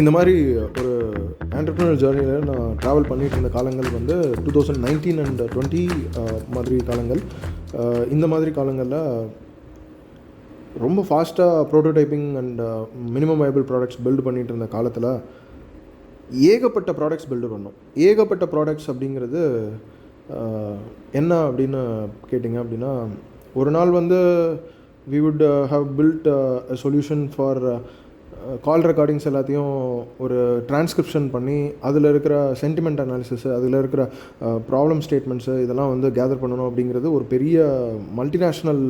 இந்த மாதிரி ஒரு ஆண்டர்பிரினர் ஜேர்னியில் நான் ட்ராவல் பண்ணிட்டு இருந்த காலங்கள் வந்து two thousand nineteen and twenty மாதிரி காலங்கள். இந்த மாதிரி காலங்களில் ரொம்ப ஃபாஸ்ட்டாக prototyping and minimum viable products build பண்ணிகிட்டு இருந்த காலத்தில் ஏகப்பட்ட ப்ராடக்ட்ஸ் பில்டு பண்ணோம். ஏகப்பட்ட ப்ராடக்ட்ஸ் அப்படிங்கிறது என்ன அப்படின்னு கேட்டிங்க அப்படின்னா ஒரு நாள் வந்து we would have built solution for call recordings எல்லாத்தையும் ஒரு டிரான்ஸ்கிரிப்ஷன் பண்ணி அதில் இருக்கிற சென்டிமெண்ட் அனாலிசிஸ் அதில் இருக்கிற ப்ராப்ளம் ஸ்டேட்மெண்ட்ஸு இதெல்லாம் வந்து கேதர் பண்ணணும் அப்படிங்கிறது ஒரு பெரிய மல்டிநேஷ்னல்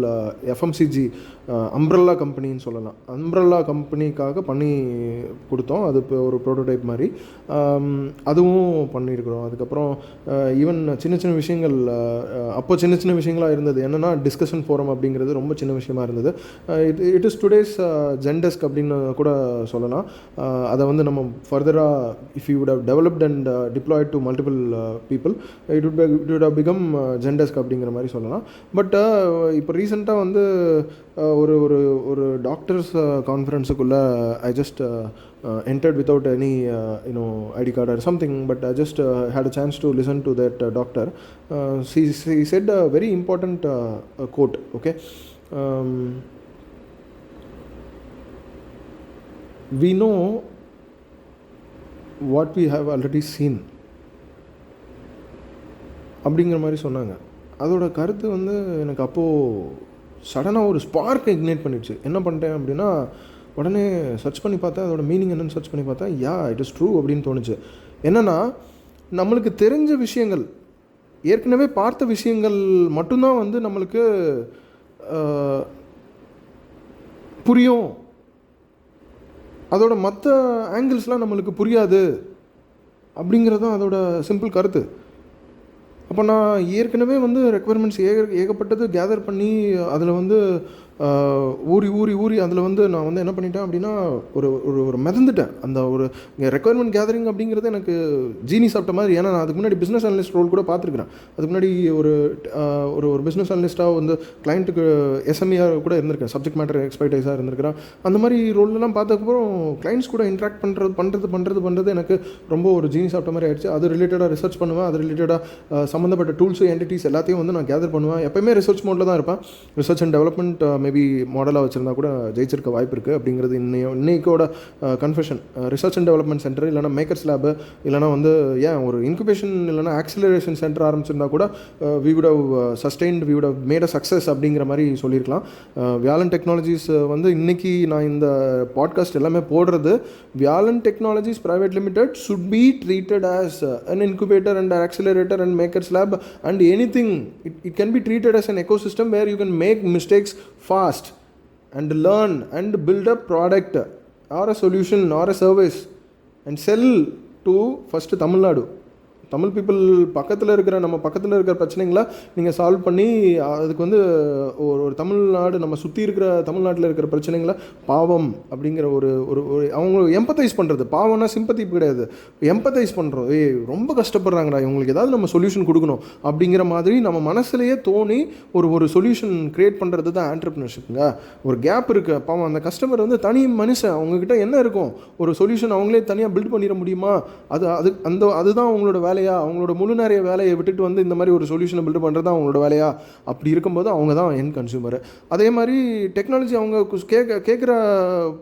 எஃப்எம்சிஜி அம்ப்ரல்லா கம்பெனின்னு சொல்லலாம். அம்ப்ரல்லா கம்பெனிக்காக பண்ணி கொடுத்தோம். அது இப்போ ஒரு ப்ரோட்டோடைப் மாதிரி. அதுவும் பண்ணியிருக்கிறோம். அதுக்கப்புறம் ஈவன் சின்ன சின்ன விஷயங்கள் அப்போ சின்ன சின்ன விஷயங்களாக இருந்தது. என்னென்னா டிஸ்கஷன் ஃபோரம் அப்படிங்கிறது ரொம்ப சின்ன விஷயமா இருந்தது. It it is today's Zendesk அப்படின்னு கூட சொல்லலாம் அதை வந்து நம்ம ஃபர்தராக if you would have developed and deployed to multiple people it would it would have become Zendesk அப்படிங்கிற மாதிரி சொல்லலாம் பட் இப்போ ரீசெண்டாக வந்து ஒரு ஒரு ஒரு doctors கான்ஃபரன்ஸுக்குள்ளே I just entered without any you know ID card or something but I just had a chance to listen to that doctor she she said a very important quote okay we know what we have already seen அப்படிங்கிற மாதிரி சொன்னாங்க. அதோட கருத்து வந்து எனக்கு அப்போது சடனாக ஒரு ஸ்பார்க் இக்னேட் பண்ணிடுச்சு. என்ன பண்ணிட்டேன் அப்படின்னா உடனே சர்ச் பண்ணி பார்த்தா அதோட மீனிங் என்னன்னு சர்ச் பண்ணி பார்த்தா யா இட் இஸ் ட்ரூ அப்படின்னு தோணுச்சு. என்னென்னா நம்மளுக்கு தெரிஞ்ச விஷயங்கள் ஏற்கனவே பார்த்த விஷயங்கள் மட்டும்தான் வந்து நம்மளுக்கு புரியும். அதோட மற்ற ஆங்கிள்ஸ்லாம் நம்மளுக்கு புரியாது அப்படிங்கிறது தான் அதோட சிம்பிள் கருத்து. அப்போ நான் ஏற்கனவே வந்து ரெக்குவயர்மெண்ட்ஸ் ஏக ஏகப்பட்டது கேதர் பண்ணி அதில் வந்து ஊறி ஊறி ஊறி அதில் வந்து நான் வந்து என்ன பண்ணிட்டேன் அப்படின்னா ஒரு ஒரு ஒரு மிதந்துட்டேன். அந்த ஒரு ரெக்குயர்மெண்ட் கேதரிங் அப்படிங்கிறது எனக்கு ஜீனி சாப்பிட்ட மாதிரி ஏன்னா நான் அதுக்கு முன்னாடி பிஸ்னஸ் அனலிஸ்ட் ரோல் கூட பார்த்துருக்கிறேன். அதுக்கு முன்னாடி ஒரு ஒரு ஒரு பிஸ்னஸ் அனலிஸ்ட்டாக வந்து கிளைண்ட்டுக்கு எஸ்எம்இஆர் கூட இருந்திருக்கேன். சப்ஜெக்ட் மேட்டர் எக்ஸ்பர்டைஸாக இருந்திருக்கிறேன். அந்த மாதிரி ரோல்லாம் பார்த்ததுக்கப்புறம் கிளைண்ட்ஸ் கூட இன்ட்ராக்ட் பண்ணுறது பண்ணுறது பண்ணுறது பண்ணுறது எனக்கு ரொம்ப ஒரு ஜீனி சாப்பிட்ட மாதிரி ஆயிடுச்சு. அது ரிலேட்டடாக ரிசர்ச் பண்ணுவேன். அது ரிலேட்டடாக சம்மந்தப்பட்ட டூல்ஸு என்டிட்டிஸ் எல்லாத்தையும் வந்து நான் கேதர் பண்ணுவேன். எப்பயுமே ரிசர்ச் மோட்டில் தான் இருப்பேன். ரிசர்ச் அண்ட் டெவலப்மெண்ட் மேபி மாடலாக வச்சுருந்தா கூட ஜெயிச்சிருக்க வாய்ப்பு இருக்குது அப்படிங்கிறது இன்னைய இன்னைக்கோட confession research and development center இல்லைனா மேக்கர்ஸ் லேபு இல்லைனா வந்து ஏன் ஒரு இன்குபேஷன் இல்லைனா ஆக்சிலரேஷன் சென்டர் ஆரம்பிச்சிருந்தா கூட we would have sustained we would have made a success அப்படிங்கிற மாதிரி சொல்லியிருக்கலாம். வியாலன் டெக்னாலஜிஸ் வந்து இன்னைக்கு நான் இந்த பாட்காஸ்ட் எல்லாமே போடுறது Vialan Technologies Private Limited should be treated as an incubator and accelerator and makers lab and anything it it can be treated as an ecosystem where you can make mistakes for fast and learn and build a product or a solution or a service and sell to first Tamil Nadu Tamil people பக்கத்தில் இருக்கிற நம்ம பக்கத்தில் இருக்கிற பிரச்சனைகளை நீங்கள் solve பண்ணி அதுக்கு வந்து ஒரு ஒரு தமிழ்நாடு நம்ம சுற்றி இருக்கிற தமிழ்நாட்டில் இருக்கிற பிரச்சனைகளை பாவம் அப்படிங்கிற ஒரு ஒரு ஒரு அவங்க எம்பத்தைஸ் பண்ணுறது பாவம்னா சிம்பத்தி கிடையாது. எம்பத்தைஸ் பண்ணுறோம் ஏய் ரொம்ப கஷ்டப்படுறாங்கடா. இவங்களுக்கு ஏதாவது நம்ம சொல்யூஷன் கொடுக்கணும் அப்படிங்கிற மாதிரி நம்ம மனசுலேயே தோணி ஒரு ஒரு சொல்யூஷன் க்ரியேட் பண்ணுறது தான் ஆண்டர்பிரினர்ஷிப்புங்க ஒரு கேப் இருக்குது பாவம் அந்த கஸ்டமர் வந்து தனி மனுஷன். அவங்கக்கிட்ட என்ன இருக்கும்? ஒரு சொல்யூஷன் அவங்களே தனியாக பில்ட் பண்ணிட முடியுமா? அது அது அந்த அதுதான் அவங்களோட வேலையா? அவங்களோட முழு நிறைய வேலையை விட்டுட்டு வந்து இந்த மாதிரி ஒரு சொல்யூஷனை பில்டு பண்ணுறது தான் அவங்களோட வேலையா? அப்படி இருக்கும்போது அவங்க தான் என் கன்சியூமர் அதே மாதிரி டெக்னாலஜி அவங்க கேட்க கேட்குற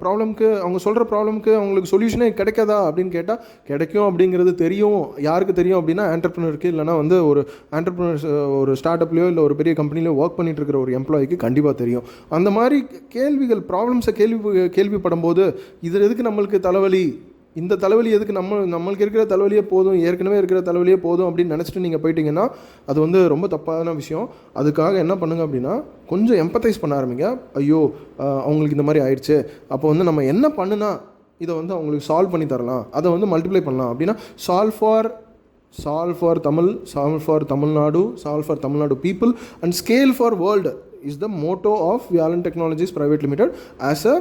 ப்ராப்ளம்க்கு அவங்க சொல்கிற ப்ராப்ளம்க்கு அவங்களுக்கு சொல்யூஷனே கிடைக்காதா அப்படின்னு கேட்டால் கிடைக்கும் அப்படிங்கிறது தெரியும். யாருக்கு தெரியும் அப்படின்னா ஆண்டர்பிரினருக்கு இல்லைனா வந்து ஒரு ஆண்டர்பிரினர்ஸ் ஒரு ஸ்டார்ட் அப்லையோ இல்லை ஒரு பெரிய கம்பெனிலையோ ஒர்க் பண்ணிட்டு இருக்கிற ஒரு எம்ப்ளாய்க்கு கண்டிப்பாக தெரியும். அந்த மாதிரி கேள்விகள் ப்ராப்ளம்ஸை கேள்வி கேள்விப்படும் போது இது எதுக்கு நம்மளுக்கு தலைவலி? இந்த தலைவலி எதுக்கு நம்ம நம்மளுக்கு இருக்கிற தலைவலியே போதும் ஏற்கனவே இருக்கிற தலைவலியே போதும் அப்படின்னு நினச்சிட்டு நீங்கள் போயிட்டீங்கன்னா அது வந்து ரொம்ப தப்பான விஷயம். அதுக்காக என்ன பண்ணுங்க அப்படின்னா கொஞ்சம் எம்பத்தைஸ் பண்ண ஆரம்பிங்க. ஐயோ அவங்களுக்கு இந்த மாதிரி ஆயிடுச்சு. அப்போ வந்து நம்ம என்ன பண்ணுனா இதை வந்து அவங்களுக்கு சால்வ் பண்ணி தரலாம். அதை வந்து மல்டிப்ளை பண்ணலாம். அப்படின்னா solve for solve for Tamil solve for Tamil Nadu solve for Tamil Nadu people and scale for world is the motto of Vialan technologies private limited as a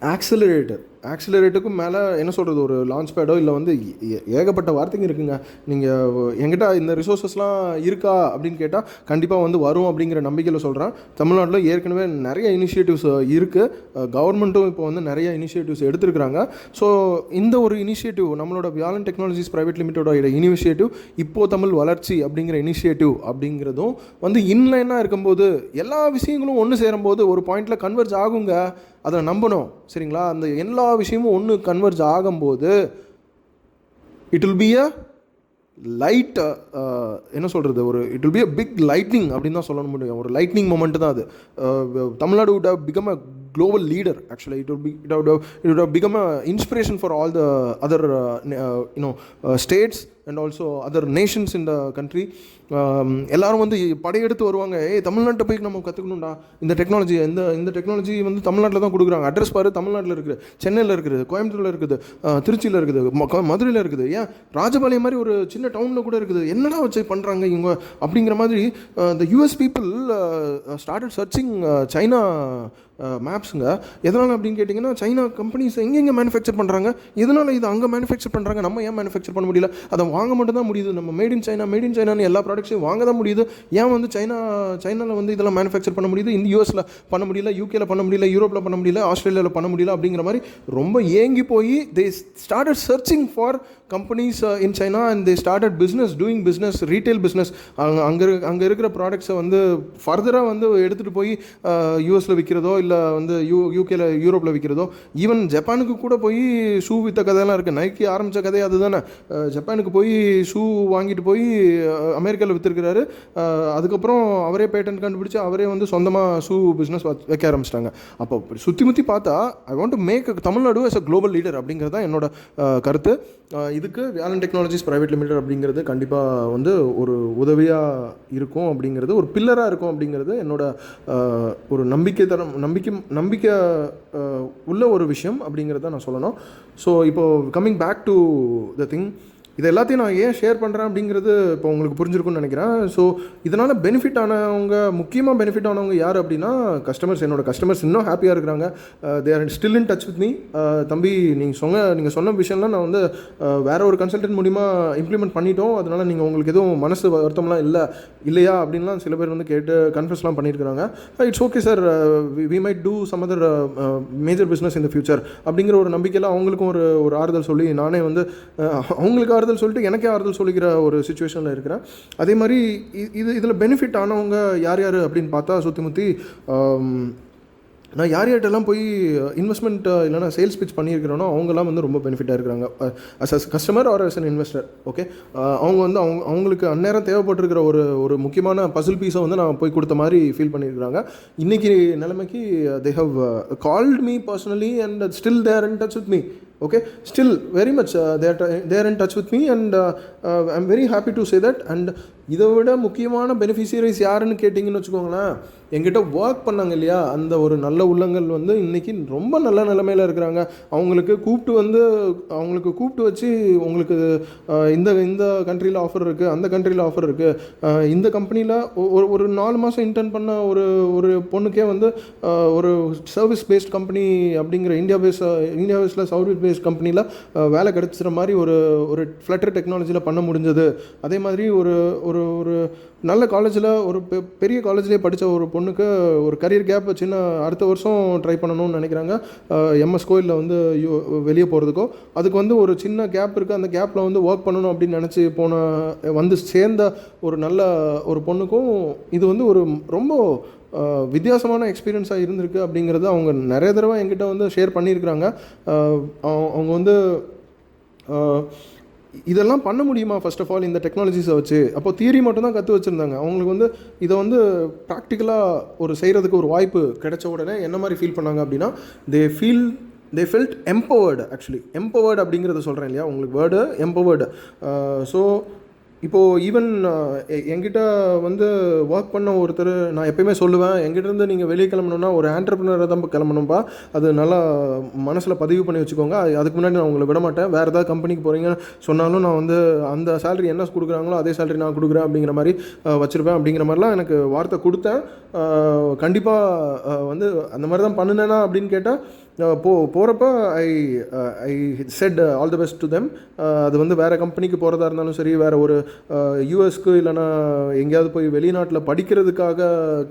accelerator ஆக்சிலரேட்டுக்கும் மேலே என்ன சொல்கிறது ஒரு லான்ச் பேடோ இல்லை வந்து ஏ- ஏகப்பட்ட வார்த்தைங்க இருக்குங்க. நீங்கள் எங்கிட்ட இந்த ரிசோர்ஸஸ்லாம் இருக்கா அப்படின்னு கேட்டால் கண்டிப்பாக வந்து வரும் அப்படிங்கிற நம்பிக்கையில் சொல்கிறேன் தமிழ்நாட்டில் ஏற்கனவே நிறைய இனிஷியேட்டிவ்ஸ் இருக்குது கவர்மெண்ட்டும் இப்போ வந்து நிறைய இனிஷியேட்டிவ்ஸ் எடுத்துருக்குறாங்க. ஸோ இந்த ஒரு இனிஷியேட்டிவ் நம்மளோட வியாலன் டெக்னாலஜிஸ் ப்ரைவேட் லிமிட்டோட இனிஷியேட்டிவ் இப்போ தமிழ் வளர்ச்சி அப்படிங்கிற இனிஷியேட்டிவ் அப்படிங்கிறதும் வந்து இன்லைனாக இருக்கும்போது எல்லா விஷயங்களும் ஒன்று சேரும்போது ஒரு பாயிண்டில் கன்வெர்ஜ் ஆகுங்க. அதை நம்பணும். சரிங்களா? அந்த எல்லா விஷயமும் ஒன்று கன்வெர்ஜ் ஆகும்போது it will be a light என்ன சொல்கிறது ஒரு it will be a big lightning அப்படின்னு தான் சொல்ல முடியும். ஒரு லைட்னிங் மூமெண்ட் தான் அது. Tamil Nadu would become a global leader. Actually it would be it would have, it would have become a inspiration for all the other uh, na- uh, you know uh, states um, எல்லாரும் வந்து படையெடுத்து வருவாங்க. ஏ தமிழ்நாட்டை போய் நம்ம கற்றுக்கணும்டா இந்த technology இந்த இந்த டெக்னாலஜி வந்து தமிழ்நாட்டில் தான் கொடுக்குறாங்க. அட்ரஸ் பாரு தமிழ்நாட்டில் இருக்குது. சென்னையில் இருக்குது கோயம்புத்தூரில் இருக்குது திருச்சியில் இருக்குது மதுரையில் இருக்குது. ஏன்? ராஜபாளையம் மாதிரி ஒரு சின்ன டவுனில் கூட இருக்குது. என்னடா வச்சு பண்ணுறாங்க இவங்க? அப்படிங்கிற மாதிரி இந்த US people started searching China மேப்ஸுங்க எதனால் அப்படின்னு கேட்டிங்கன்னா சைனா கம்பெனிஸ் எங்கெங்கே மேனுஃபேக்சர் பண்ணுறாங்க எதனால் இது அங்கே மேனுஃபேக்சர் பண்ணுறாங்க நம்ம ஏன் மேனுஃபேக்சர் பண்ண முடியல? அதை வாங்க மட்டும் தான் முடியுது. நம்ம made in China made in சைனான்னு எல்லா ப்ராடக்ட்ஸையும் வாங்க தான் முடியுது. ஏன் வந்து சைனா சைனாவில் வந்து இதெல்லாம் மேனுஃபேக்சர் பண்ண முடியுது? இந்த யூஎஸில் பண்ண முடியல யூகேல பண்ண முடியல யூரோப்பில் பண்ண முடியல ஆஸ்திரேலியாவில் பண்ண முடியல அப்படிங்கிற மாதிரி ரொம்ப ஏங்கி போய் they started searching for companies in China and they started business doing business retail business அங்கே அங்கே அங்கே இருக்கிற ப்ராடக்ட்ஸை வந்து ஃபர்தராக வந்து எடுத்துகிட்டு போய் uh, யூஎஸில் விற்கிறதோ இல்லை வந்து யூ யூகேல யூரோப்பில் விற்கிறதோ ஈவன் ஜப்பானுக்கு கூட போய் ஷூ வித்த கதையெல்லாம் இருக்குது நைக்கி ஆரம்பித்த கதை அதுதானே. ஜப்பானுக்கு போய் ஷூ வாங்கிட்டு போய் அமெரிக்காவில் விற்றுருக்கிறாரு அதுக்கப்புறம் அவரே பேட்டன் கண்டுபிடிச்சி அவரே வந்து சொந்தமாக ஷூ பிஸ்னஸ் வைக்க ஆரம்பிச்சிட்டாங்க. அப்போ சுற்றி முற்றி பார்த்தா I want to make Tamil Nadu as a global leader அப்படிங்கிறது தான் என்னோட கருத்து. இதுக்கு வேலன் டெக்னாலஜிஸ் ப்ரைவேட் லிமிடெட் அப்படிங்கிறது கண்டிப்பாக வந்து ஒரு உதவியாக இருக்கும் அப்படிங்கிறது ஒரு பில்லராக இருக்கும் அப்படிங்கிறது என்னோடய ஒரு நம்பிக்கை தரம் நம்பிக்கை நம்பிக்கை உள்ள ஒரு விஷயம் அப்படிங்கிறத நான் சொல்லணும். ஸோ இப்போது coming back to the thing இது எல்லாத்தையும் நான் ஏன் ஷேர் பண்ணுறேன் அப்படிங்கிறது இப்போ உங்களுக்கு புரிஞ்சிருக்கும்னு நினைக்கிறேன். ஸோ இதனால் பெனிஃபிட் ஆனவங்க முக்கியமாக பெனிஃபிட் ஆனவங்க யார் அப்படின்னா கஸ்டமர்ஸ் என்னோட கஸ்டமர்ஸ் இன்னும் ஹாப்பியாக இருக்கிறாங்க. They are still in touch with me தம்பி நீங்கள் சொன்ன நீங்கள் சொன்ன விஷயம்லாம் நான் வந்து வேறு வேற ஒரு கன்சல்டன்ட் மூலிமா இம்ப்ளிமெண்ட் பண்ணிட்டோம். அதனால் நீங்கள் உங்களுக்கு எதுவும் மனசு வருத்தம்லாம் இல்லை இல்லையா அப்படின்லாம் சில பேர் வந்து கேட்டு கன்ஃபியூஸ்லாம் பண்ணியிருக்கிறாங்க it's okay sir we might do some other major business in the future அப்படிங்கிற ஒரு நம்பிக்கையில் அவங்களுக்கும் ஒரு ஒரு ஆறுதல் சொல்லி நானே வந்து uh, அவங்களுக்கு ஆறுதல் சொல்லிட்டு எனக்கே ஆறுதல் சொல்லிக்கிற ஒரு சுச்சுவேஷனில் இருக்கிறேன். அதே மாதிரி இது இதில் பெனிஃபிட் ஆனவங்க யார் யார் அப்படின்னு பார்த்தா சுற்றி முற்றி நான் யார் யார்கிட்டலாம் போய் இன்வெஸ்ட்மெண்ட் இல்லைனா சேல்ஸ் பிச் பண்ணியிருக்கிறேனோ அவங்கெல்லாம் வந்து ரொம்ப பெனிஃபிட்டாக இருக்கிறாங்க. As as customer or as an investor okay அவங்க வந்து அவங்க அவங்களுக்கு அந்நேரம் தேவைப்பட்டிருக்கிற ஒரு ஒரு முக்கியமான பசில் பீஸை வந்து நான் போய் கொடுத்த மாதிரி ஃபீல் பண்ணியிருக்கிறாங்க. இன்றைக்கி நிலைமைக்கு they have called me personally and still there and touch with me okay? Still very much uh, they are they are in touch with me and uh, uh i'm very happy to say that. And இதை விட முக்கியமான beneficiaries யாருன்னு கேட்டிங்கன்னு வச்சுக்கோங்களேன் எங்கிட்ட work பண்ணாங்க இல்லையா? அந்த ஒரு நல்ல உள்ளங்கள் வந்து இன்றைக்கி ரொம்ப நல்ல நிலமையில் இருக்கிறாங்க. அவங்களுக்கு கூப்பிட்டு வந்து அவங்களுக்கு கூப்பிட்டு வச்சு உங்களுக்கு இந்த இந்த கண்ட்ரியில் ஆஃபர் இருக்குது அந்த கண்ட்ரியில் ஆஃபர் இருக்குது இந்த கம்பெனியில் ஒரு ஒரு நாலு மாதம் இன்டர்ன் பண்ண ஒரு ஒரு பொண்ணுக்கே வந்து ஒரு சர்வீஸ் பேஸ்ட் கம்பெனி அப்படிங்கிற இந்தியா பேஸ் இந்தியா பேஸில் சர்வீஸ் பேஸ்ட் கம்பெனியில் வேலை கிடைச்சிற மாதிரி ஒரு ஒரு ஃப்ளட்டர் டெக்னாலஜியில் பண்ண முடிஞ்சது. அதே மாதிரி ஒரு ஒரு ஒரு ஒரு நல்ல காலேஜில் ஒரு பெ- பெரிய காலேஜ்லேயே படித்த ஒரு பொண்ணுக்கு ஒரு கரியர் கேப் சின்ன அடுத்த வருஷம் ட்ரை பண்ணணும்னு நினைக்கிறாங்க. எம்எஸ் கோயிலில் வந்து யூ வெளியே போகிறதுக்கோ அதுக்கு வந்து ஒரு சின்ன கேப் இருக்குது அந்த கேப்பில் வந்து ஒர்க் பண்ணணும் அப்படின்னு நினச்சி போன வந்து சேர்ந்த ஒரு நல்ல ஒரு பொண்ணுக்கும் இது வந்து ஒரு ரொம்ப வித்தியாசமான எக்ஸ்பீரியன்ஸாக இருந்திருக்கு அப்படிங்கிறத அவங்க நிறைய தடவை என்கிட்ட வந்து ஷேர் பண்ணியிருக்கிறாங்க. அவங்க வந்து இதெல்லாம் பண்ண முடியுமா ஃபர்ஸ்ட் ஆஃப் ஆல் இந்த டெக்னாலஜிஸை வச்சு? அப்போ தியரி மட்டும் தான் கற்று வச்சுருந்தாங்க. அவங்களுக்கு வந்து இதை வந்து ப்ராக்டிக்கலாக ஒரு செய்கிறதுக்கு ஒரு வாய்ப்பு கிடைச்ச உடனே என்ன மாதிரி ஃபீல் பண்ணாங்க அப்படின்னா they feel they felt empowered actually empowered அப்படிங்கிறத சொல்கிறேன் இல்லையா? உங்களுக்கு வேர்டு எம்பவர்டு ஸோ இப்போது ஈவன் என்கிட்ட வந்து ஒர்க் பண்ண ஒருத்தர் நான் எப்பயுமே சொல்லுவேன் எங்கிட்டேருந்து நீங்கள் வெளியே கிளம்பணும்னா ஒரு ஆண்டர்பிரினராக தான் கிளம்பணும்ப்பா அது நல்லா மனசில் பதிவு பண்ணி வச்சுக்கோங்க. அதுக்கு முன்னாடி நான் உங்களை விட மாட்டேன் வேறு ஏதாவது கம்பெனிக்கு போகிறீங்கன்னு சொன்னாலும் நான் வந்து அந்த சேலரி என்ன கொடுக்குறாங்களோ அதே சேலரி நான் கொடுக்குறேன் அப்படிங்கிற மாதிரி வச்சுருப்பேன் அப்படிங்கிற மாதிரிலாம் எனக்கு வார்த்தை கொடுத்தேன். கண்டிப்பாக வந்து அந்த மாதிரி தான் பண்ணுனேனா அப்படின்னு கேட்டால் Uh, போ போகிறப்ப I I said all the best to them அது வந்து வேறு கம்பெனிக்கு போகிறதா இருந்தாலும் சரி வேறு ஒரு uh, யூஎஸ்க்கு இல்லைனா எங்கேயாவது போய் வெளிநாட்டில் படிக்கிறதுக்காக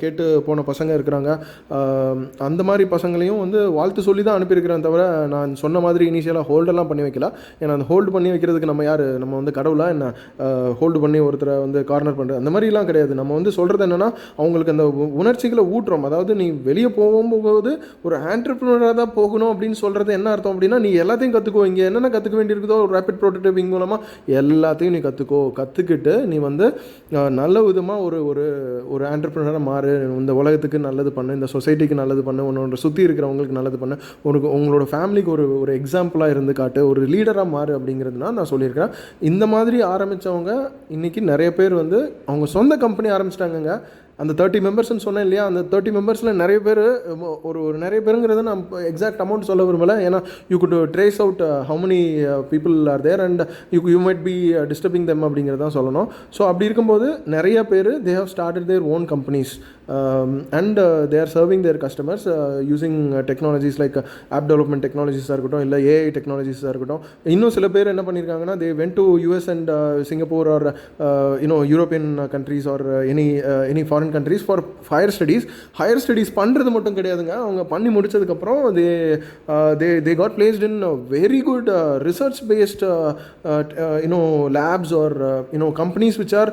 கேட்டு போன பசங்க இருக்கிறாங்க. Um, அந்த மாதிரி பசங்களையும் வந்து வாழ்த்து சொல்லி தான் அனுப்பியிருக்கிறேன் தவிர நான் சொன்ன மாதிரி இனிஷியலாக ஹோல்டெல்லாம் பண்ணி வைக்கல. ஏன்னா அந்த ஹோல்டு பண்ணி வைக்கிறதுக்கு நம்ம யார்? நம்ம வந்து கடவுளாக என்ன? Uh, ஹோல்டு பண்ணி ஒருத்தரை வந்து கார்னர் பண்ணுறது அந்த மாதிரிலாம் கிடையாது. நம்ம வந்து சொல்கிறது என்னென்னா அவங்களுக்கு அந்த உணர்ச்சிகளை ஊட்டுறோம். அதாவது நீ வெளியே போகும்போது ஒரு ஆண்டர்பிரினராக தான் போகணும் அப்படின்னு சொல்கிறது என்ன அர்த்தம் அப்படின்னா நீ எல்லாத்தையும் கற்றுக்கோ இங்கே என்னென்ன கற்றுக்க வேண்டியிருக்குதோ ஒரு ரேபிட் ப்ரோட்டோடைப்பிங் மூலமாக எல்லாத்தையும் நீ கற்றுக்கோ கற்றுக்கிட்டு நீ வந்து நல்ல விதமாக ஒரு ஒரு ஒரு ஆண்டர்பிரினராக மாறு. இந்த உலகத்துக்கு நல்லது பண்ணு இந்த சொசைட்டிக்கு நல்லது பண்ணு உன்னோட சுற்றி இருக்கிறவங்களுக்கு நல்லது பண்ணு. உனக்கு உங்களோட ஃபேமிலிக்கு ஒரு ஒரு எக்ஸாம்பிளாக இருந்து காட்டு ஒரு லீடராக மாறு அப்படிங்கிறதுனா நான் சொல்லியிருக்கிறேன். இந்த மாதிரி ஆரம்பித்தவங்க இன்றைக்கி நிறைய பேர் வந்து அவங்க சொந்த கம்பெனி ஆரம்பிச்சிட்டாங்கங்க. அந்த தேர்ட்டி மெம்பர்ஸ்னு சொன்னேன் இல்லையா? அந்த தேர்ட்டி மெம்பர்ஸில் நிறைய பேர் ஒரு ஒரு நிறைய பேருங்கிறத நான் எக்ஸாக்ட் அமௌண்ட் சொல்ல விரும்பல. ஏன்னா you could trace out how many people are there and you you might be disturbing them அப்படிங்கிறதான் சொல்லணும். ஸோ அப்படி இருக்கும்போது நிறைய பேர் they have started their own companies and they are serving their customers using technologies like app development டெக்னாலஜிஸாக இருக்கட்டும் இல்லை AI டெக்னாலஜிஸாக இருக்கட்டும். இன்னும் சில பேர் என்ன பண்ணியிருக்காங்கன்னா they went to US and Singapore or you know European countries or any any foreign countries for higher studies higher studies பண்ணுறது மட்டும் கிடையாதுங்க. அவங்க பண்ணி முடிச்சதுக்கப்புறம் they they they got placed in very good research based you know labs or you know companies which are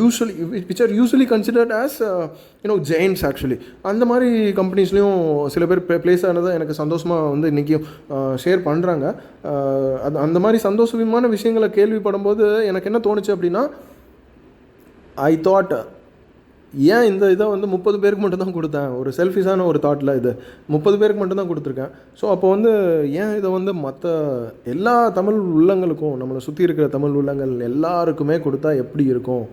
usually which are usually considered as you know giants actually அந்த மாதிரி கம்பெனிஸ்லேயும் சில பேர் ப்ளேஸ் ஆனதை எனக்கு சந்தோஷமாக வந்து இன்றைக்கும் ஷேர் பண்ணுறாங்க அது அந்த மாதிரி சந்தோஷமான விஷயங்களை கேள்விப்படும்போது எனக்கு என்ன தோணுச்சு அப்படின்னா ஐ தாட் ஏன் இந்த இதை வந்து முப்பது பேருக்கு மட்டும்தான் கொடுத்தேன்? ஒரு செல்ஃபிஷான ஒரு தாட்டில் இது. முப்பது பேருக்கு மட்டும்தான் கொடுத்துருக்கேன். ஸோ அப்போ வந்து ஏன் இதை வந்து மற்ற எல்லா தமிழ் உள்ளங்களுக்கும் நம்மளை சுற்றி இருக்கிற தமிழ் உள்ளங்கள் எல்லாருக்குமே கொடுத்தா எப்படி இருக்கும்?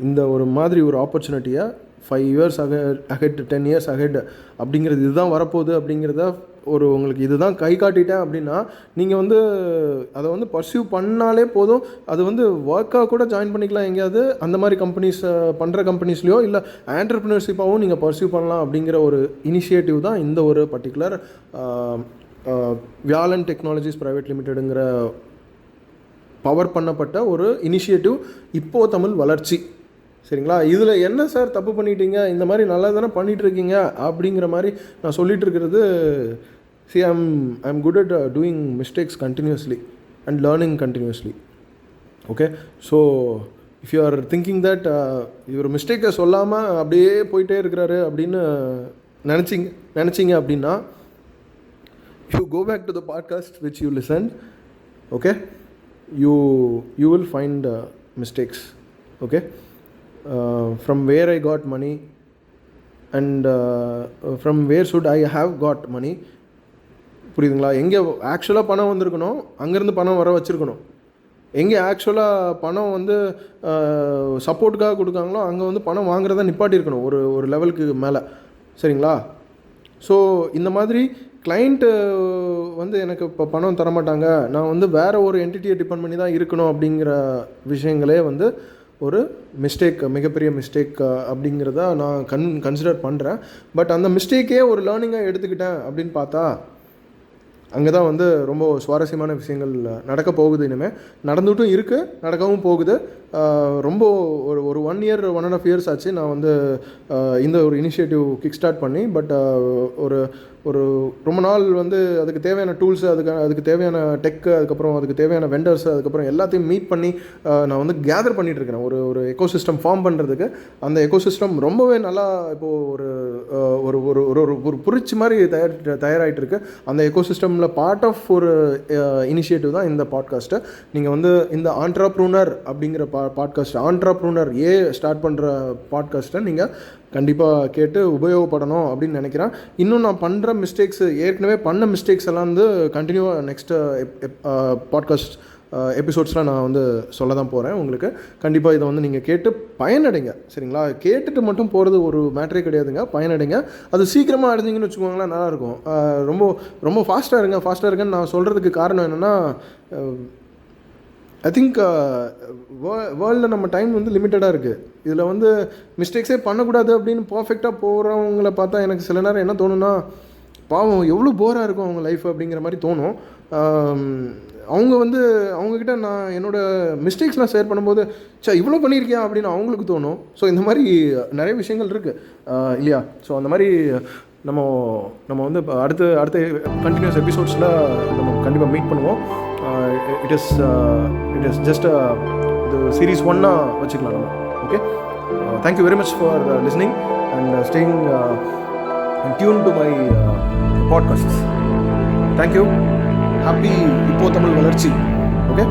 இந்த ஒரு மாதிரி ஒரு ஆப்பர்ச்சுனிட்டியை five years a ahead ten years ahead அப்படிங்கிறது இதுதான் வரப்போகுது அப்படிங்கிறத ஒரு உங்களுக்கு இதுதான் கை காட்டிட்டேன் அப்படின்னா நீங்கள் வந்து அதை வந்து பர்சியூ பண்ணாலே போதும். அது வந்து ஒர்க்காக கூட ஜாயின் பண்ணிக்கலாம் எங்கேயாவது. அந்த மாதிரி கம்பெனிஸ் பண்ணுற கம்பெனிஸ்லையோ இல்லை ஆண்டர்பிரினர்ஷிப்பாகவும் நீங்கள் பர்சியூ பண்ணலாம் அப்படிங்கிற ஒரு இனிஷியேட்டிவ் தான் இந்த ஒரு பர்டிகுலர் வியாலன் டெக்னாலஜிஸ் ப்ரைவேட் லிமிடெடுங்கிற பவர் பண்ணப்பட்ட ஒரு இனிஷியேட்டிவ் இப்போது தமிழ் வளர்ச்சி. சரிங்களா? இதில் என்ன சார் தப்பு பண்ணிட்டீங்க? இந்த மாதிரி நல்லா தானே பண்ணிகிட்ருக்கீங்க அப்படிங்கிற மாதிரி நான் சொல்லிகிட்டு இருக்கிறது see I'm I'm good at doing mistakes continuously and learning continuously okay so if you are thinking that இவர் மிஸ்டேக்கை சொல்லாமல் அப்படியே போயிட்டே இருக்கிறாரு அப்படின்னு நினச்சிங்க நினச்சிங்க அப்படின்னா you go back to the podcast which you listen okay you you will find mistakes okay from where I got money and from where should I have got money புரியுதுங்களா? எங்கே ஆக்சுவலாக பணம் வந்திருக்கணும் அங்கேருந்து பணம் வர வச்சுருக்கணும். எங்கே ஆக்சுவலாக பணம் வந்து சப்போர்ட்டுக்காக கொடுக்காங்களோ அங்கே வந்து பணம் வாங்குறத நிப்பாட்டியிருக்கணும் ஒரு ஒரு லெவலுக்கு மேலே. சரிங்களா? ஸோ இந்த மாதிரி கிளைண்ட்டு வந்து எனக்கு இப்போ பணம் தரமாட்டாங்க. நான் வந்து வேறு ஒரு என்டிட்டியை டிபெண்ட் பண்ணி தான் இருக்கணும் அப்படிங்கிற விஷயங்களே வந்து ஒரு மிஸ்டேக் மிகப்பெரிய மிஸ்டேக் அப்படிங்கிறத நான் கன் கன்சிடர் பண்ணுறேன் பட் அந்த மிஸ்டேக்கே ஒரு லேர்னிங்காக எடுத்துக்கிட்டேன் அப்படின்னு பார்த்தா அங்கே தான் வந்து ரொம்ப சுவாரஸ்யமான விஷயங்கள் நடக்க போகுது இனிமேல் நடந்துட்டும் இருக்குது நடக்கவும் போகுது. ரொம்ப ஒரு ஒரு one year one and half years ஆச்சு. நான் வந்து இந்த ஒரு இனிஷியேட்டிவ் கிக் ஸ்டார்ட் பண்ணி பட் ஒரு ஒரு ரொம்ப நாள் வந்து அதுக்கு தேவையான டூல்ஸ் அதுக்கு அதுக்கு தேவையான டெக்கு அதுக்கப்புறம் அதுக்கு தேவையான வெண்டர்ஸ் அதுக்கப்புறம் எல்லாத்தையும் மீட் பண்ணி நான் வந்து கேதர் பண்ணிகிட்ருக்கிறேன் ஒரு ஒரு எக்கோசிஸ்டம் ஃபார்ம் பண்ணுறதுக்கு அந்த எக்கோசிஸ்டம் ரொம்பவே நல்லா இப்போது ஒரு ஒரு ஒரு ஒரு ஒரு ஒரு புரிச்சு மாதிரி தயார் தயாராகிட்டு இருக்கு அந்த எக்கோசிஸ்டமில் பார்ட் ஆஃப் ஒரு இனிஷியேட்டிவ் தான் இந்த பாட்காஸ்ட்டு நீங்கள் வந்து இந்த ஆண்ட்ராப்ரூனர் அப்படிங்கிற பா பாட்காஸ்ட் ஆண்ட்ராப்ரூனர் ஏ ஸ்டார்ட் பண்ணுற பாட்காஸ்ட்டை நீங்கள் கண்டிப்பாக கேட்டு உபயோகப்படணும் அப்படின்னு நினைக்கிறேன். இன்னும் நான் பண்ணுற மிஸ்டேக்ஸ் ஏற்கனவே பண்ண மிஸ்டேக்ஸ் எல்லாம் வந்து கண்டினியூவாக நெக்ஸ்ட்டு பாட்காஸ்ட் எபிசோட்ஸ்லாம் நான் வந்து சொல்ல தான் போகிறேன் உங்களுக்கு. கண்டிப்பாக இதை வந்து நீங்கள் கேட்டு பயனடைங்க. சரிங்களா? கேட்டுட்டு மட்டும் போகிறது ஒரு மேட்ரே கிடையாதுங்க. பயனடைங்க. அது சீக்கிரமாக அடைஞ்சிங்கன்னு வச்சுக்கோங்களேன் நல்லாயிருக்கும் ரொம்ப ரொம்ப ஃபாஸ்ட்டாக இருங்க. ஃபாஸ்ட்டாக இருங்கன்னு நான் சொல்கிறதுக்கு காரணம் என்னென்னா ஐ திங்க் வேர்ல்டில் நம்ம டைம் வந்து லிமிட்டடாக இருக்குது இதில் வந்து மிஸ்டேக்ஸே பண்ணக்கூடாது அப்படின்னு பர்ஃபெக்டாக போகிறவங்கள பார்த்தா எனக்கு சில நேரம் என்ன தோணுன்னா பாவம் எவ்வளோ போராக இருக்கும் அவங்க லைஃப் அப்படிங்கிற மாதிரி தோணும். அவங்க வந்து அவங்கக்கிட்ட நான் என்னோட மிஸ்டேக்ஸ்லாம் ஷேர் பண்ணும்போது சே இவ்வளோ பண்ணியிருக்கியா? அப்படின்னு அவங்களுக்கு தோணும். ஸோ இந்த மாதிரி நிறைய விஷயங்கள் இருக்குது இல்லையா? ஸோ அந்த மாதிரி நம்ம நம்ம வந்து அடுத்த அடுத்த கண்டினியூஸ் எபிசோட்ஸில் நம்ம கண்டிப்பாக மீட் பண்ணுவோம். It is it is just இது சீரீஸ் ஒன்னாக வச்சுக்கலாம் நம்ம. Okay thank you very much for listening and staying tune to my podcast thank you happy இப்போ தமிழ் வளர்ச்சி ஓகே